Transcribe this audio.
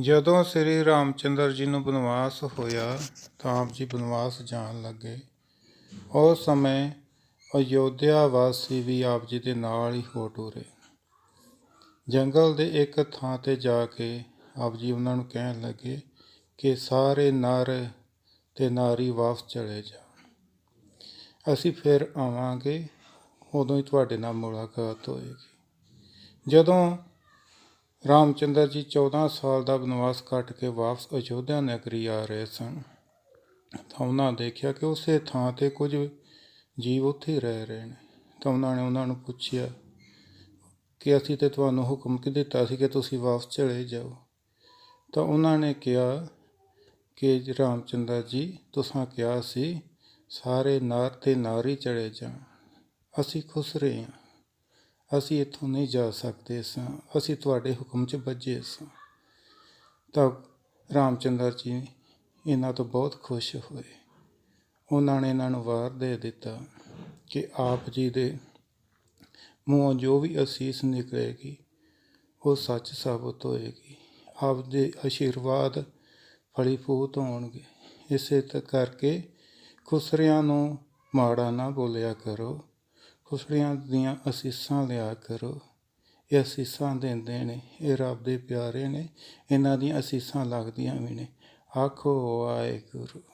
ਜਦੋਂ ਸ੍ਰੀ ਰਾਮਚੰਦਰ ਜੀ ਨੂੰ ਬਨਵਾਸ ਹੋਇਆ, ਤਾਂ ਆਪ ਜੀ ਬਨਵਾਸ ਜਾਣ ਲੱਗੇ। ਉਸ ਸਮੇਂ ਅਯੋਧਿਆ ਵਾਸੀ ਵੀ ਆਪ ਜੀ ਦੇ ਨਾਲ ਹੀ ਹੋ ਟੁਰੇ। ਜੰਗਲ ਦੇ ਇੱਕ ਥਾਂ ਤੇ ਜਾ ਕੇ ਆਪ ਜੀ ਉਹਨਾਂ ਨੂੰ ਕਹਿਣ ਲੱਗੇ ਕਿ ਸਾਰੇ ਨਰ ਤੇ ਨਾਰੀ ਵਾਪਸ ਚਲੇ ਜਾ। ਅਸੀਂ ਫਿਰ ਆਵਾਂਗੇ, ਉਦੋਂ ਹੀ ਤੁਹਾਡੇ ਨਾਲ ਮੁਲਾਕਾਤ ਹੋਏਗੀ। ਜਦੋਂ ਰਾਮਚੰਦਰ ਜੀ 14 ਸਾਲ ਦਾ ਬਨਵਾਸ ਕੱਟ ਕੇ ਵਾਪਸ ਅਯੋਧਿਆ ਨਗਰੀ ਆ ਰਹੇ ਸਨ। ਤਾਂ ਉਹਨਾਂ ਦੇਖਿਆ ਕਿ ਉਸੇ ਥਾਂ ਤੇ ਕੁਝ ਜੀਵ ਉੱਥੇ ਰਹਿ ਰਹੇ ਨੇ। ਤਾਂ ਉਹਨਾਂ ਨੇ ਉਹਨਾਂ ਨੂੰ ਪੁੱਛਿਆ ਕਿ ਅਸੀਂ ਤੇ ਤੁਹਾਨੂੰ ਹੁਕਮ ਕਿ ਦਿੱਤਾ ਸੀ ਕਿ ਤੁਸੀਂ ਵਾਪਸ ਚਲੇ ਜਾਓ? ਤਾਂ ਉਹਨਾਂ ਨੇ ਕਿਹਾ ਕਿ ਰਾਮਚੰਦਰ ਜੀ, ਤੁਸੀਂ ਕਿਹਾ ਸੀ, ਸਾਰੇ ਨਾਰ ਤੇ ਨਾਰੀ ਚਲੇ ਜਾਣ। ਅਸੀਂ ਖੁਸ਼ ਰਹੇ ਹਾਂ। ਅਸੀਂ ਇੱਥੋਂ ਨਹੀਂ ਜਾ ਸਕਦੇ ਸਾਂ। ਅਸੀਂ ਤੁਹਾਡੇ ਹੁਕਮ 'ਚ ਬੱਝੇ ਸਾਂ। ਤਾਂ ਰਾਮਚੰਦਰ ਜੀ ਇਹਨਾਂ ਤੋਂ ਬਹੁਤ ਖੁਸ਼ ਹੋਏ। ਉਹਨਾਂ ਨੇ ਇਹਨਾਂ ਨੂੰ ਵਾਰ ਦੇ ਦਿੱਤਾ ਕਿ ਆਪ ਜੀ ਦੇ ਮੂੰਹੋਂ ਜੋ ਵੀ ਅਸੀਸ ਨਿਕਲੇਗੀ, ਉਹ ਸੱਚ ਸਾਬਤ ਹੋਏਗੀ। ਆਪ ਦੇ ਆਸ਼ੀਰਵਾਦ ਫਲੀਭੂਤ ਹੋਣਗੇ। ਇਸੇ ਤ ਕਰਕੇ ਖੁਸਰਿਆਂ ਨੂੰ ਮਾੜਾ ਨਾ ਬੋਲਿਆ ਕਰੋ। ਖੁਸਰਿਆਂ ਦੀਆਂ ਅਸੀਸਾਂ ਲਿਆ ਕਰੋ। ਇਹ ਅਸੀਸਾਂ ਦਿੰਦੇ ਨੇ, ਇਹ ਰੱਬ ਦੇ ਪਿਆਰੇ ਨੇ, ਇਹਨਾਂ ਦੀਆਂ ਅਸੀਸਾਂ ਲੱਗਦੀਆਂ ਵੀ ਨੇ। ਆਖੋ, ਵਾਹਿਗੁਰੂ।